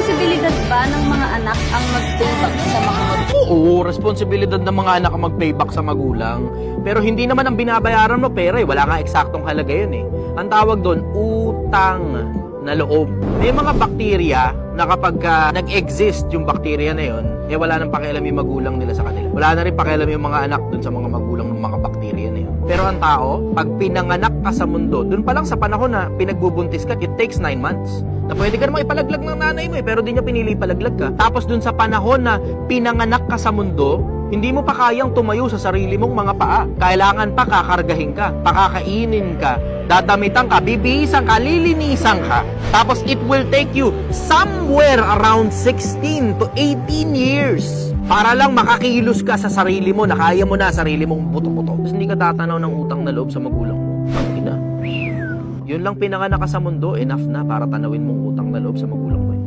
Responsibilidad ba ng mga anak ang mag-payback sa mga magulang? Oo, responsibilidad ng mga anak ang mag-payback sa magulang. Pero hindi naman ang binabayaran mo pera eh. Wala nga eksaktong halaga yun eh. Ang tawag doon, utang na loob. May mga bakterya na kapag ah, nag-exist yung bakterya na yun, eh wala nang pakialam yung magulang nila sa kanila. Wala na rin pakialam yung mga anak dun sa mga magulang ng mga bakterya na yun. Pero ang tao, pag pinanganak ka sa mundo, dun pa lang sa panahon na pinagbubuntis ka, it takes 9 months. Na pwede ka namang ipalaglag ng nanay mo eh, pero di niya pinili ipalaglag ka. Tapos dun sa panahon na pinanganak ka sa mundo, hindi mo pa kayang tumayo sa sarili mong mga paa. Kailangan pa kakargahin ka, pakakainin ka, dadamitan ka, bibihisan ka, lilinisan ka. Tapos it will take you somewhere around 16 to 18 years para lang makakilos ka sa sarili mo na kaya mo na sarili mong buto-buto. Tapos hindi ka tatanaw ng utang na loob sa magulang mo. Tangina. Yun lang pinanganak ka mundo, enough na para tanawin mong utang na loob sa magulang mo.